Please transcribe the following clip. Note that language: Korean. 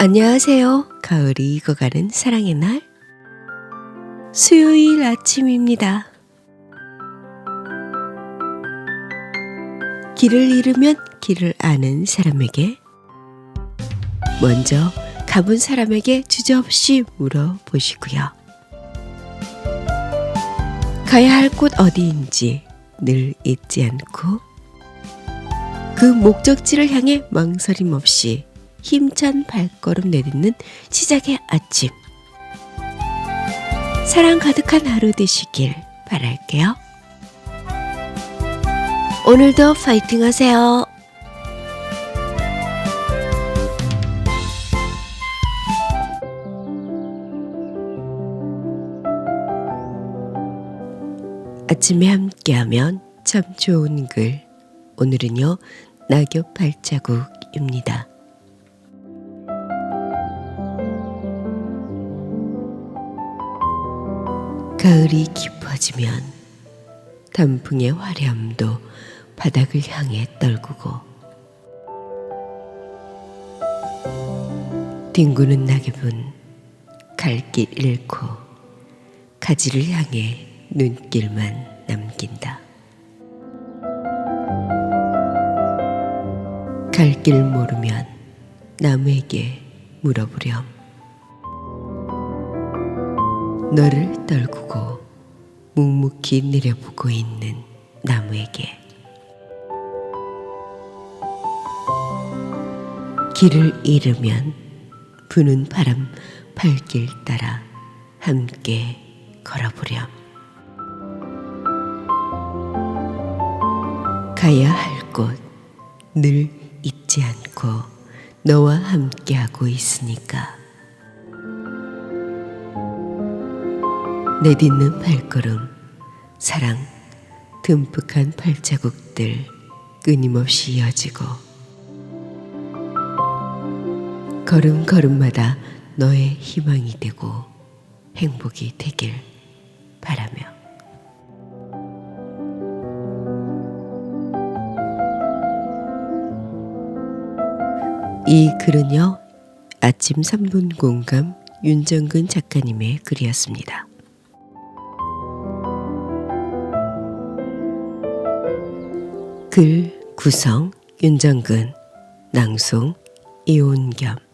안녕하세요. 가을이 익어가는 사랑의 날. 수요일 아침입니다. 길을 잃으면 길을 아는 사람에게 먼저 가본 사람에게 주저없이 물어보시고요. 가야 할 곳 어디인지 늘 잊지 않고 그 목적지를 향해 망설임 없이 힘찬 발걸음 내딛는 시작의 아침. 사랑 가득한 하루 되시길 바랄게요. 오늘도 파이팅 하세요. 아침에 함께하면 참 좋은 글. 오늘은요, 낙엽 발자국입니다. 가을이 깊어지면 단풍의 화려함도 바닥을 향해 떨구고 뒹구는 낙엽은 갈길 잃고 가지를 향해 눈길만 남긴다. 갈 길 모르면 나무에게 물어보렴. 너를 떨구고 묵묵히 내려보고 있는 나무에게. 길을 잃으면 부는 바람 발길 따라 함께 걸어보렴. 가야 할 곳 늘 잊지 않고 너와 함께하고 있으니까 내딛는 발걸음, 사랑, 듬뿍한 발자국들 끊임없이 이어지고 걸음걸음마다 너의 희망이 되고 행복이 되길 바라며 이 글은요 아침 3분 공감 윤정근 작가님의 글이었습니다. 글 구성 윤정근 낭송 이온겸